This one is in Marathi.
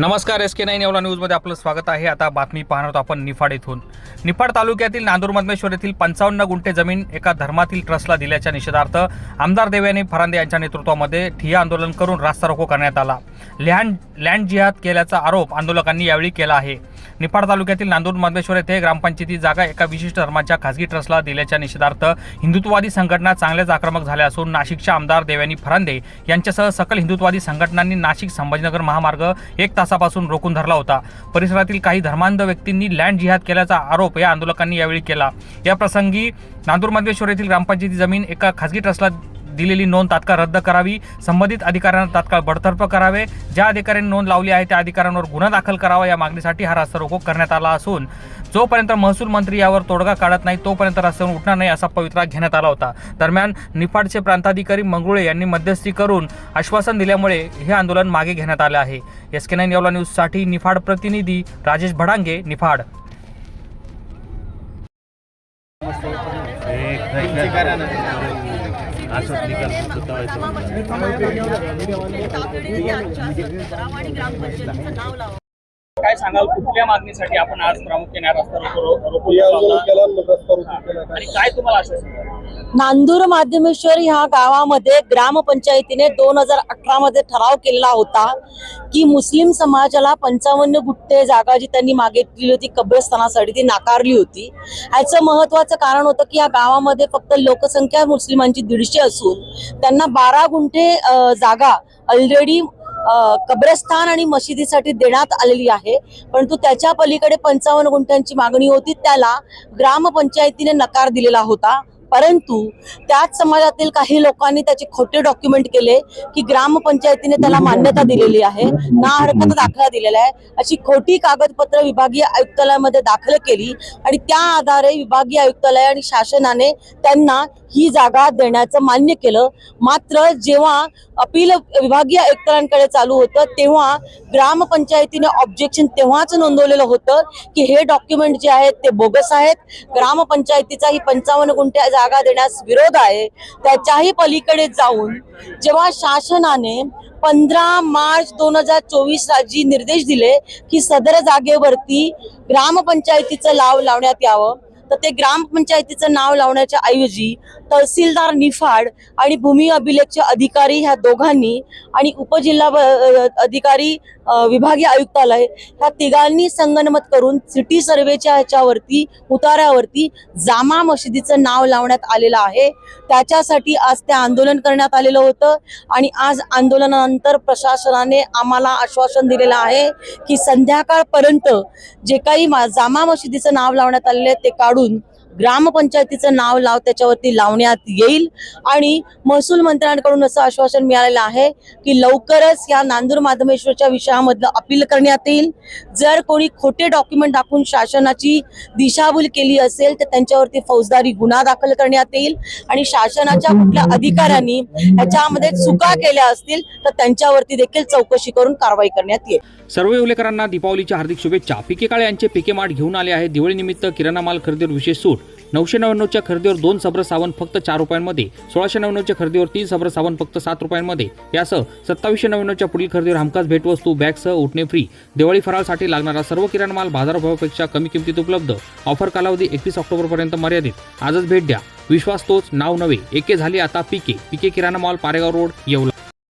नमस्कार एस के नाईन येवला न्यूजमध्ये आपलं स्वागत आहे. आता बातमी पाहणार आहोत आपण निफाड येथून. निफाड तालुक्यातील नांदूर मधमेश्वर येथील पंचावन्न गुंठे जमीन एका धर्मातील ट्रस्टला दिल्याच्या निषेधार्थ आमदार देवयानी फरांदे यांच्या नेतृत्वामध्ये ठिय्या आंदोलन करून रास्ता रोको करण्यात आला. लँड लँड जिहाद केल्याचा आरोप आंदोलकांनी यावेळी केला आहे. निफाड तालुक्यातील नांदूर मधमेश्वर येथे ग्रामपंचायती जागा एका विशिष्ट धर्माच्या खासगी ट्रस्टला दिल्याच्या निषेधार्थ हिंदुत्ववादी संघटना चांगल्याच आक्रमक झाल्या असून नाशिकच्या आमदार देवयानी फरांदे यांच्यासह सकल हिंदुत्ववादी संघटनांनी नाशिक संभाजीनगर महामार्ग एक तासापासून रोखून धरला होता. परिसरातील काही धर्मांध व्यक्तींनी लँड जिहाद केल्याचा आरोप या आंदोलकांनी यावेळी केला. या प्रसंगी नांदूर मधमेश्वर येथील ग्रामपंचायती जमीन एका खासगी ट्रस्टला दिलेली नोंद तात्काळ रद्द करावी. संबंधित अधिकाऱ्यांना तात्काळ बडतर्फ करावे. ज्या अधिकाऱ्यांनी नोंद लावली आहे त्या अधिकाऱ्यांवर गुन्हा दाखल करावा. या मागणीसाठी हा रास्ता रोको करण्यात आला असून जोपर्यंत महसूल मंत्री यावर तोडगा काढत नाही तोपर्यंत रस्त्यावरून उठणार नाही असा पवित्रा घेण्यात आला होता. दरम्यान निफाडचे प्रांताधिकारी मंगरुळे यांनी मध्यस्थी करून आश्वासन दिल्यामुळे हे आंदोलन मागे घेण्यात आले आहे. एस के नाईन येवला न्यूजसाठी निफाड प्रतिनिधी राजेश भडांगे निफाड. काय सांगाल कुठल्या मागणीसाठी आपण आज प्रामुख्याने हा रस्ता रोको रोको हे आंदोलन केलं आणि रस्ता आणि काय तुम्हाला आश्वासन नांदूर माध्यमेश्वर ह्या गावामध्ये ग्रामपंचायतीने दोन हजार अठरा मध्ये ठराव केलेला होता की मुस्लिम समाजाला पंचावन्न गुट्टे जागा जी त्यांनी मागितली होती कब्रस्थानासाठी ती नाकारली होती. ह्याचं महत्वाचं कारण होतं की या गावामध्ये फक्त लोकसंख्या मुस्लिमांची दीडशे असून त्यांना बारा गुंठे जागा ऑलरेडी कब्रस्थान आणि मशिदीसाठी देण्यात आलेली आहे. परंतु त्याच्या पलीकडे पंचावन्न गुंठ्यांची मागणी होती. त्याला ग्रामपंचायतीने नकार दिलेला होता. परंतु त्याच समाजातील काही लोकांनी त्याचे खोटे डॉक्युमेंट केले की ग्रामपंचायतीने त्याला मान्यता दिलेली आहे ना हरकत दाखला दिलेला आहे अशी खोटी कागदपत्र विभागीय आयुक्तालयामध्ये दाखल केली आणि त्या आधारे विभागीय आयुक्तालय आणि शासनाने त्यांना ही जागा देण्याचं मान्य केलं. मात्र जेव्हा अपील विभागीय आयुक्तालयांकडे चालू होतं तेव्हा ग्रामपंचायतीने ऑब्जेक्शन तेव्हाच नोंदवलेलं होतं की हे डॉक्युमेंट जे आहेत ते बोगस आहेत. ग्रामपंचायतीचा ही पंचावन्न गुंठ्या जागा देण्यास विरोध आहे त्याच्याही पलीकडे जाऊन जेव्हा शासनाने पंधरा मार्च दोन हजार चोवीस रोजी निर्देश दिले की सदर जागेवरती ग्रामपंचायतीचं लाव लावण्यात यावं तर ते ग्रामपंचायतीचं नाव लावण्याच्या ऐवजी तहसीलदार निफाड आणि भूमी अभिलेखचे अधिकारी ह्या दोघांनी आणि उपजिल्हा अधिकारी विभागीय आयुक्तालय ह्या तिघांनी संगनमत करून सिटी सर्वेच्या ह्याच्यावरती उतार्यावरती जामा मशिदीचं नाव लावण्यात आलेलं आहे. त्याच्यासाठी आज ते आंदोलन करण्यात आलेलं होतं आणि आज आंदोलनानंतर प्रशासनाने आम्हाला आश्वासन दिलेलं आहे की संध्याकाळपर्यंत जे काही मा- जामा मशिदीचं नाव लावण्यात आलेलं आहे ते काढून ग्रामपंचायतीचं नाव लाव त्याच्यावरती लावण्यात येईल. आणि महसूल मंत्र्यांकडून असं आश्वासन मिळालेलं आहे की लवकरच या नांदूर माधमेश्वरच्या विषयामधलं अपील करण्यात येईल. जर कोणी खोटे डॉक्युमेंट दाखवून शासनाची दिशाभूल केली असेल तर त्यांच्यावरती फौजदारी गुन्हा दाखल करण्यात येईल. आणि शासनाच्या कुठल्या अधिकाऱ्यांनी याच्यामध्ये चुका केल्या असतील तर त्यांच्यावरती देखील चौकशी करून कारवाई करण्यात येईल. सर्व येवलेकरांना दीपावलीच्या हार्दिक शुभेच्छा. पिके काळे यांचे पिके माठ घेऊन आले आहे दिवाळीनिमित्त किराणा माल खरेदीवर विशेष सूट. नऊशे नव्याण्णवच्या खरेदीवर दोन सब्र साबण फक्त चार रुपयांमध्ये सोळाशे नव्याण्णवच्या खरेदीवर तीन सब्र साबण फक्त सात रुपयांमध्ये. यासह सत्तावीसशे नव्याण्णवच्या पुढील खरेदीवर हमखास भेटवस्तू बॅगसह उठणे फ्री दिवाळी फराळसाठी लागणारा सर्व किराणा माल बाजारभावापेक्षा कमी किमतीत उपलब्ध. ऑफर कालावधी एकवीस ऑक्टोबरपर्यंत मर्यादित. आजच भेट द्या. विश्वास तोच नाव नवे एके झाले आता पिके. PK Kirana mall Paregaon road Yeola.